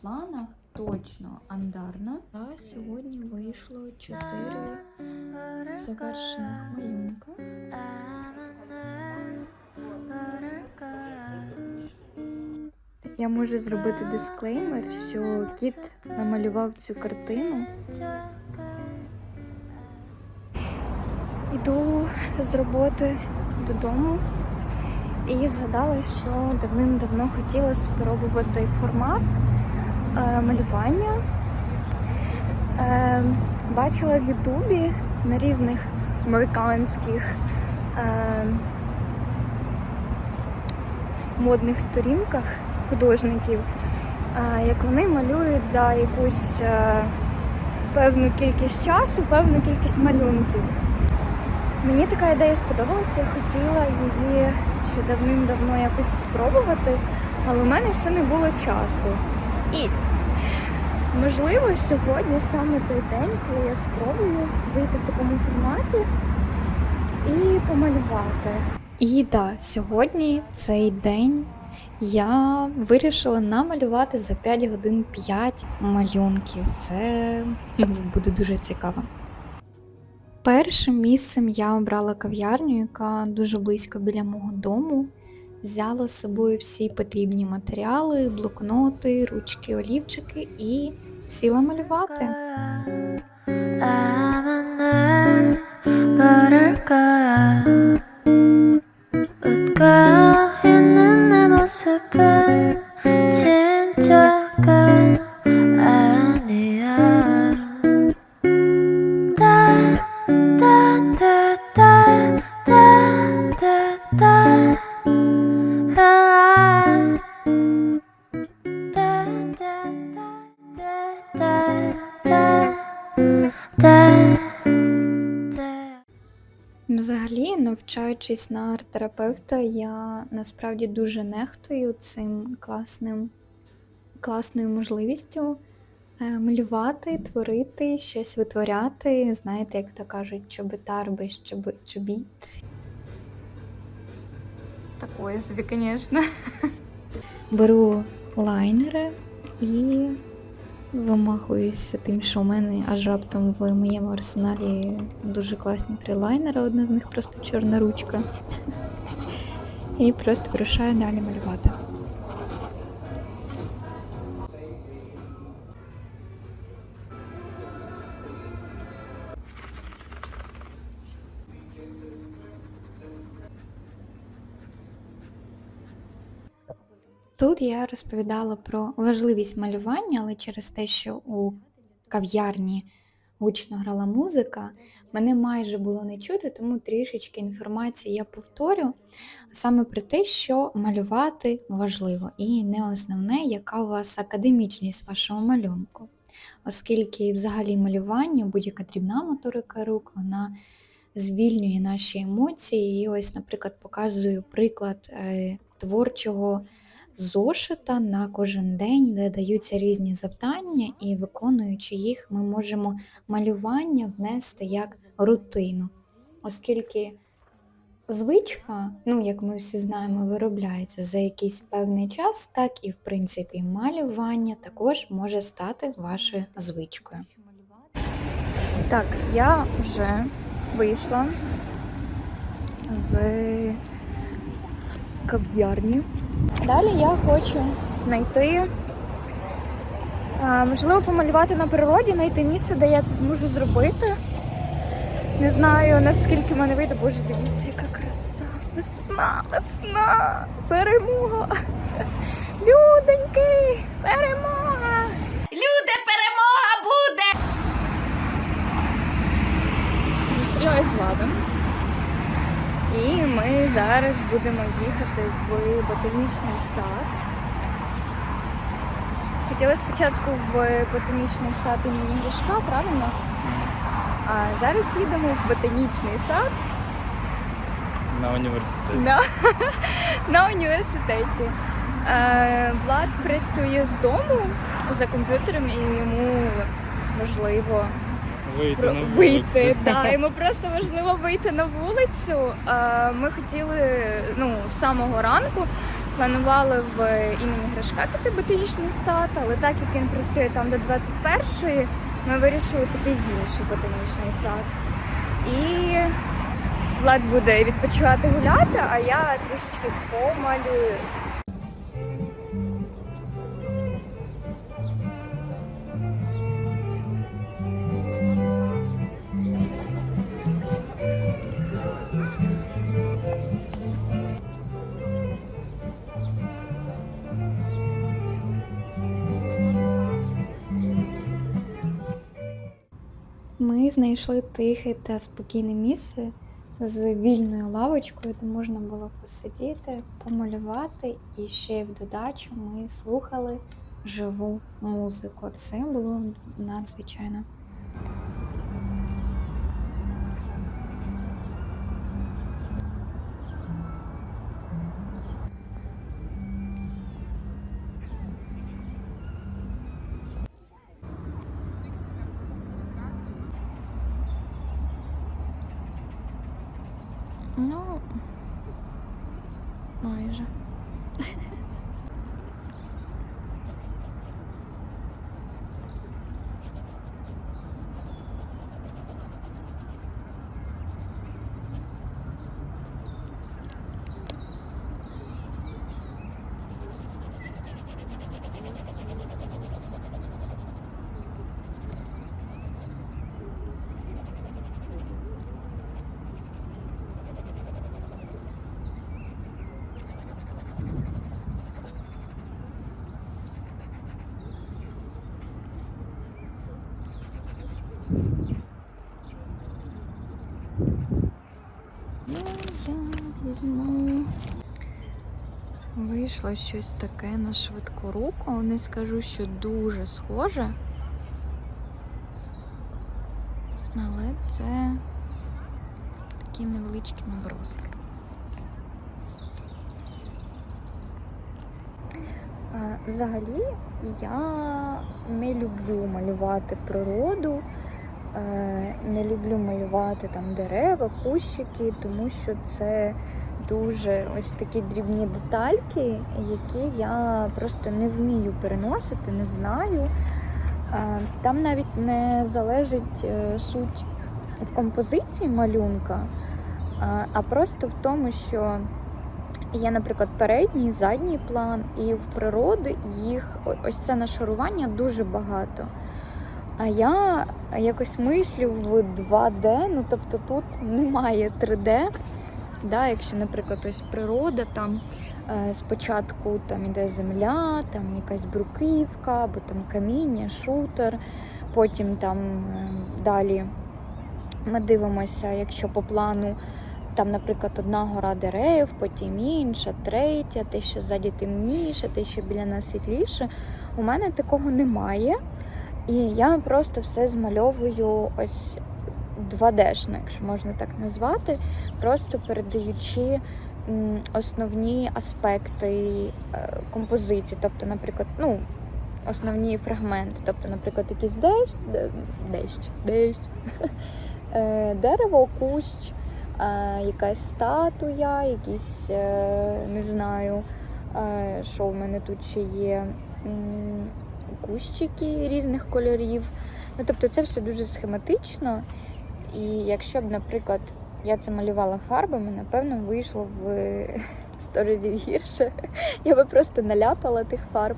планах точно андарна. А сьогодні вийшло 4 завершених малюнка. Я можу зробити дисклеймер, що кіт намалював цю картину. Йду з роботи додому і згадала, що давним-давно хотіла спробувати формат малювання. Е, бачила в Ютубі на різних американських е, модних сторінках художників, е, як вони малюють за якусь е, певну кількість часу, певну кількість малюнків. Мені така ідея сподобалася, я хотіла її ще давним-давно якось спробувати, але в мене все не було часу. І можливо сьогодні саме той день, коли я спробую вийти в такому форматі і помалювати. І так, сьогодні цей день я вирішила намалювати за 5 годин 5 малюнків. Це буде дуже цікаво. Першим місцем я обрала кав'ярню, яка дуже близько біля мого дому. Взяла з собою всі потрібні матеріали, блокноти, ручки, олівчики і сіла малювати. 아 навчаючись на арт-терапевта, я насправді дуже нехтую цим класним, класною можливістю е, малювати, творити, щось витворяти. Знаєте, як то кажуть, чобитар без чоби, чобіт. Такое собі, звісно. Беру лайнери і вимахуюся тим, що у мене аж раптом в моєму арсеналі дуже класні три лайнери, одна з них просто чорна ручка. І просто вирушаю далі малювати. Тут я розповідала про важливість малювання, але через те, що у кав'ярні гучно грала музика, мене майже було не чути, тому трішечки інформації я повторю саме про те, що малювати важливо, і не основне, яка у вас академічність вашого малюнку. Оскільки взагалі малювання, будь-яка дрібна моторика рук, вона звільнює наші емоції. І ось, наприклад, показую приклад е, творчого зошита на кожен день, де даються різні завдання, і виконуючи їх, ми можемо малювання внести як рутину, оскільки звичка, ну як ми всі знаємо, виробляється за якийсь певний час, так і в принципі малювання також може стати вашою звичкою. Так, я вже вийшла з кав'ярні. Далі я хочу знайти, можливо, помалювати на природі, знайти місце, де я це зможу зробити. Не знаю, наскільки мене вийде, боже, дивіться, яка краса. Весна, весна, перемога. Люденьки, перемога! Люди, перемога буде! Зустрілась з Владом. І ми зараз будемо їхати в ботанічний сад. Хотіла спочатку в ботанічний сад імені Гришка, правильно? А зараз їдемо в ботанічний сад На університеті. на, на університеті. Е, Влад працює з дому за комп'ютером і йому важливо Вийти Про- на вийти. вулицю. Да, йому просто важливо вийти на вулицю. Ми хотіли ну, з самого ранку планували в імені Гришка піти ботанічний сад, але так як він працює там до 21-ї, ми вирішили піти в інший ботанічний сад. І Влад буде відпочивати гуляти, а я трішечки помалюю. Знайшли тихе та спокійне місце з вільною лавочкою, де можна було посидіти, помалювати, і ще в додачу ми слухали живу музику. Це було надзвичайно. Ну, майже. Ну, я візьму. Вийшло щось таке на швидку руку. Не скажу, що дуже схоже. Але це такі невеличкі наброски. Взагалі я не люблю малювати природу, е, не люблю малювати там дерева, кущики, тому що це дуже ось такі дрібні детальки, які я просто не вмію переносити, не знаю. Е, Там навіть не залежить е, суть в композиції малюнка, а- просто в тому, що Є, наприклад, передній, задній план, і в природи їх ось це нашарування дуже багато. А я якось мислю в 2D, ну тобто тут немає 3D. Да, якщо, наприклад, ось природа, там е, спочатку там іде земля, там якась бруківка, або там каміння, шутер, потім там е, далі ми дивимося, якщо по плану там, наприклад, одна гора дерев, потім інша, третя, те, що ззаді темніше, те, що біля нас світліше. У мене такого немає. І я просто все змальовую ось 2D-шно, якщо можна так назвати, просто передаючи основні аспекти е, композиції. Тобто, наприклад, ну, основні фрагменти. Тобто, наприклад, якийсь дещ, дещ, дещ, е, дерево, кущ, е, якась статуя, якісь, не знаю, що в мене тут ще є, кущики різних кольорів. Ну, тобто це все дуже схематично. І якщо б, наприклад, я це малювала фарбами, напевно, вийшло в 100 разів гірше. Я би просто наляпала тих фарб.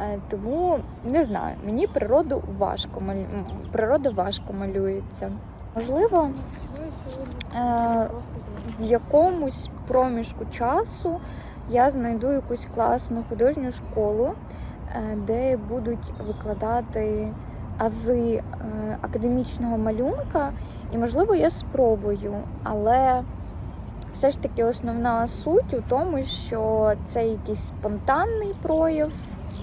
Е, Тому не знаю, мені природу важко малю... природа важко малюється. Можливо, е, в якомусь проміжку часу я знайду якусь класну художню школу, е, де будуть викладати ази е, академічного малюнка, і можливо я спробую, але все ж таки основна суть у тому, що це якийсь спонтанний прояв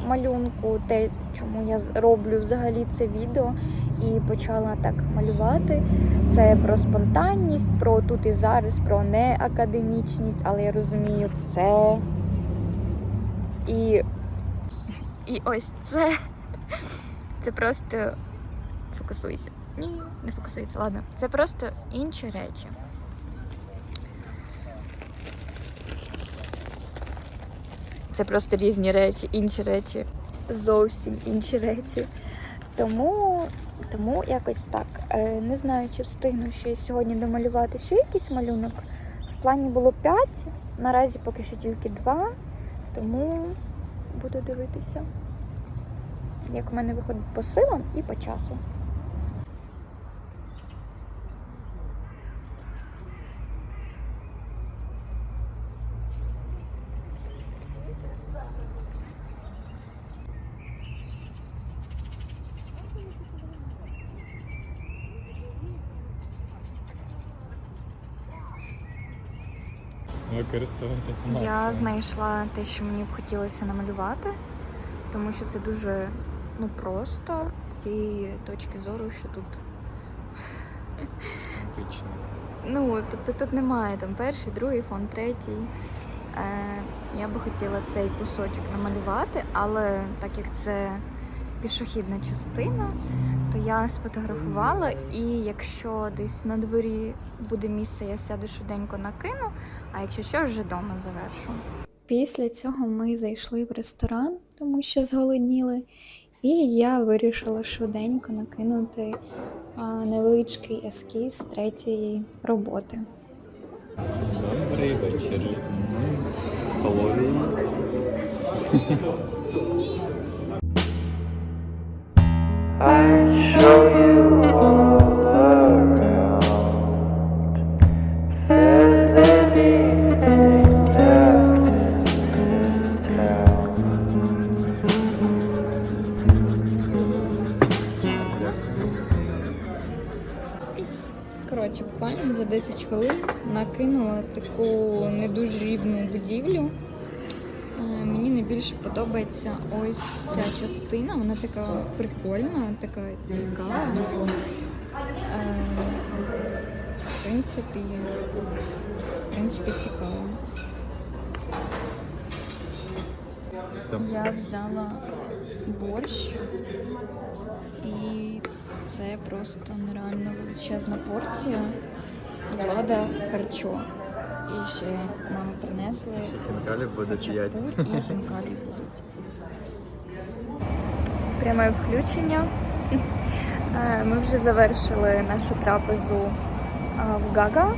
малюнку, те, чому я роблю взагалі це відео і почала так малювати. Це про спонтанність, про тут і зараз, про неакадемічність, але я розумію, це і, і ось це. Це просто фокусуйся. Ні, не фокусується, ладно. Це просто інші речі. це просто різні речі, інші речі. Зовсім інші речі. Тому, тому якось так. Е, не знаю, чи встигну ще сьогодні домалювати ще якийсь малюнок. В плані було 5, наразі поки що тільки 2, тому буду дивитися, як в мене виходить по силам і по часу. Використовувати Я знайшла те, що мені б хотілося намалювати, тому що це дуже ну, просто з тієї точки зору, що тут Антично. ну, тобто тут немає там перший, другий фон, третій. Е, я би хотіла цей кусочок намалювати, але так як це пішохідна частина, то я сфотографувала, і якщо десь на дворі буде місце, я сяду швиденько накину, а якщо що, вже вдома завершу. Після цього ми зайшли в ресторан, тому що зголодніли, і я вирішила швиденько накинути невеличкий ескіз третьої роботи. Добрий вечір. В. Е, найбільше подобається ось ця частина. Вона така прикольна, така цікава. Е, В принципі, в принципі, цікаво. Я взяла борщ, і це просто нереально величезна порція. Влада харчо. І ще нам принесли Хінкалі буде п'ять. хачапур і хінкалі будуть. пряме включення. Е, Ми вже завершили нашу трапезу в Гага.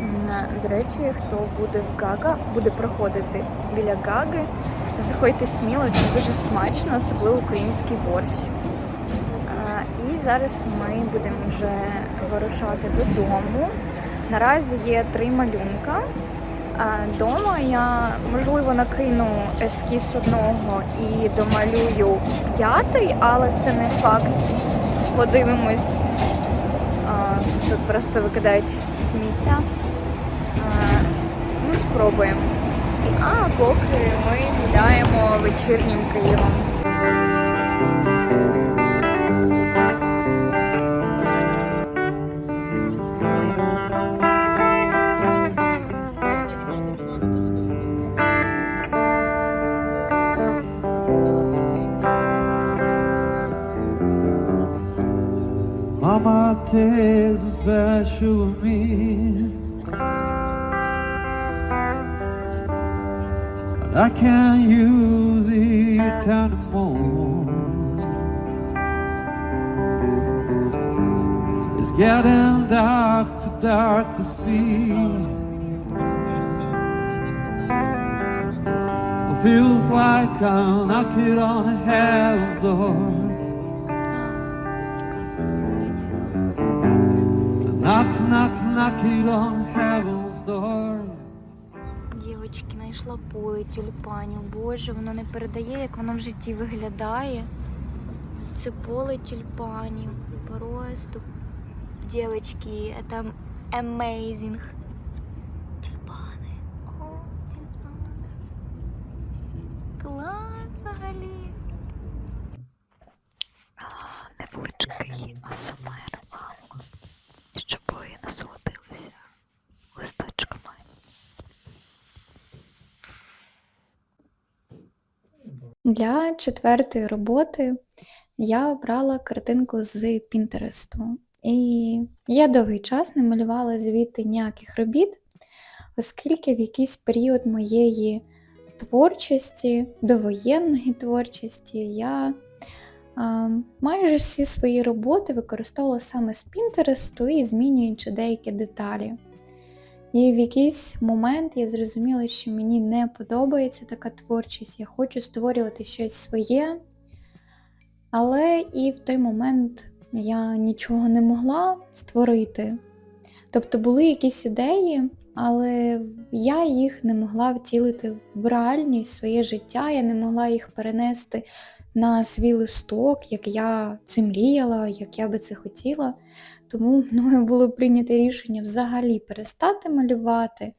М, До речі, хто буде в Гага, буде проходити біля Гаги. Заходьте сміло, це дуже смачно, особливо український борщ. Е, І зараз ми будемо вже вирушати додому. Наразі є три малюнка. Дома я можливо накину ескіз одного і домалюю п'ятий, але це не факт. Подивимось. Тут просто викидають сміття. Ну, спробуємо. А поки ми гуляємо вечірнім Києвом. Of me. But I can't use it anymore. It's getting dark, too dark to see. It feels like I'm knocking on a hell's door. Knock, knock, knock it on heaven's door. Дівочки, знайшла поле тюльпанів. Боже, воно не передає, як воно в житті виглядає. Це поле тюльпанів. Просто. Дівочки, це amazing. Тюльпани. О, тюльпани. Клас взагалі. Невеличкий асмр вам, щоб ви насолодилися листочками. Для четвертої роботи я обрала картинку з Пінтересту. І я довгий час не малювала звідти ніяких робіт, оскільки в якийсь період моєї творчості, довоєнної творчості, я а, майже всі свої роботи використовувала саме з Пінтересту і змінюючи деякі деталі. І в якийсь момент я зрозуміла, що мені не подобається така творчість, я хочу створювати щось своє. Але і в той момент я нічого не могла створити. Тобто були якісь ідеї, але я їх не могла втілити в реальність своє життя, я не могла їх перенести на свій листок, як я це мріяла, як я би це хотіла. Тому мною було прийнято рішення взагалі перестати малювати.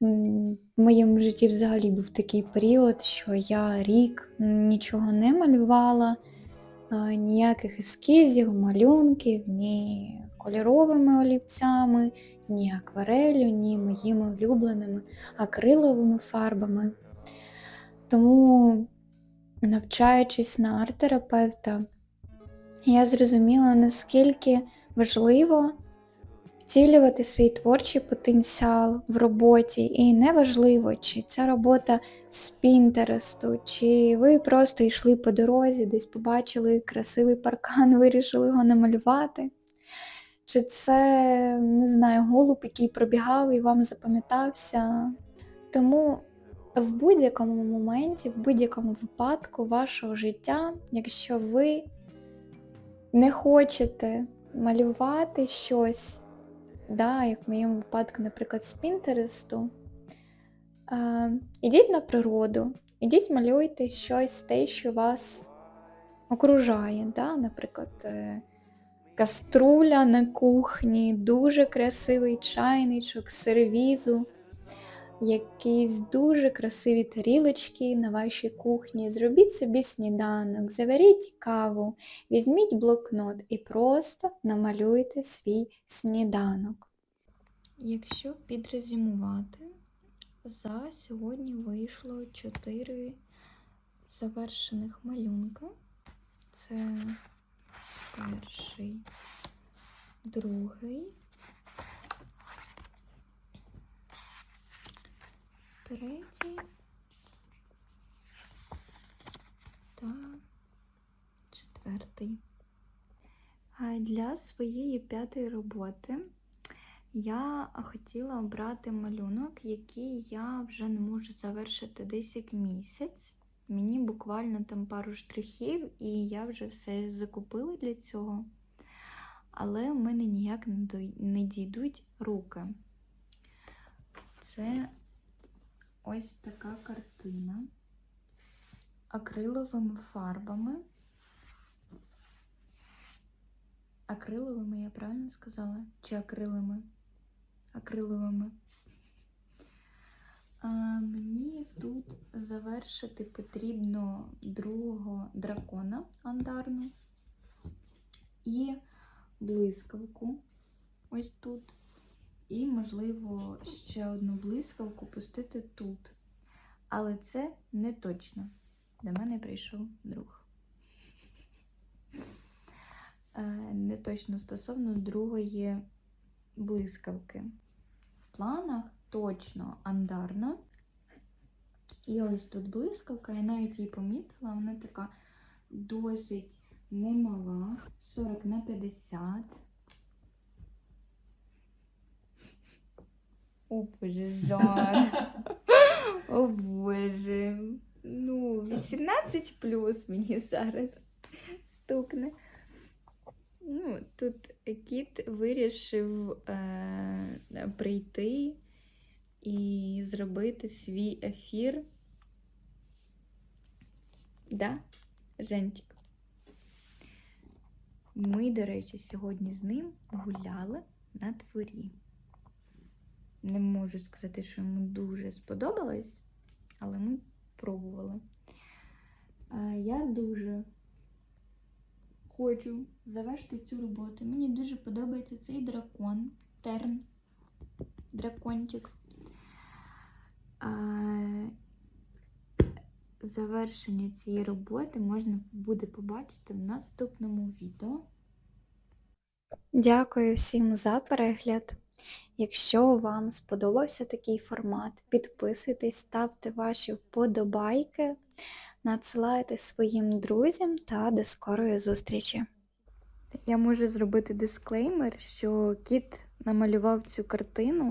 В моєму житті взагалі був такий період, що я рік нічого не малювала, ніяких ескізів, малюнків, ні кольоровими олівцями, ні акварелью, ні моїми улюбленими акриловими фарбами. Тому, навчаючись на арт-терапевта, я зрозуміла, наскільки важливо втілювати свій творчий потенціал в роботі. І неважливо, чи ця робота з Пінтересту, чи ви просто йшли по дорозі, десь побачили красивий паркан, вирішили його намалювати. Чи це, не знаю, голуб, який пробігав і вам запам'ятався. Тому в будь-якому моменті, в будь-якому випадку вашого життя, якщо ви не хочете малювати щось, да, як в моєму випадку, наприклад, з Пінтересту, ідіть на природу, ідіть малюйте щось те, що вас окружає. Да? Наприклад, е, каструля на кухні, дуже красивий чайничок, сервізу, якісь дуже красиві тарілочки на вашій кухні. Зробіть собі сніданок, заваріть каву, візьміть блокнот і просто намалюйте свій сніданок. Якщо підрезюмувати, за сьогодні вийшло 4 завершених малюнка. Це перший, другий, третій та четвертий. Для своєї п'ятої роботи я хотіла обрати малюнок, який я вже не можу завершити десь місяць. Мені буквально там пару штрихів, і я вже все закупила для цього. Але в мене ніяк не дійдуть руки. Це ось така картина акриловими фарбами. Акриловими, я правильно сказала? Чи акрилами? Акриловими. А, мені тут завершити потрібно другого дракона андарну і блискавку ось тут. І, можливо, ще одну блискавку пустити тут. Але це не точно. До мене прийшов друг. Е, Не точно стосовно другої блискавки. В планах точно андарна. І ось тут блискавка, я навіть її помітила, вона така досить немала, 40 на 50. О, боже, жар. О боже. Ну, 18 плюс мені зараз стукне. Ну, тут кіт вирішив е, прийти і зробити свій ефір. Да, Женчик? Ми, до речі, сьогодні з ним гуляли на дворі. Не можу сказати, що йому дуже сподобалось, але ми пробували. Я дуже хочу завершити цю роботу. Мені дуже подобається цей дракон, терн, дракончик. Завершення цієї роботи можна буде побачити в наступному відео. Дякую всім за перегляд. Якщо вам сподобався такий формат, підписуйтесь, ставте ваші вподобайки, надсилайте своїм друзям та до скорої зустрічі! Я можу зробити дисклеймер, що кіт намалював цю картину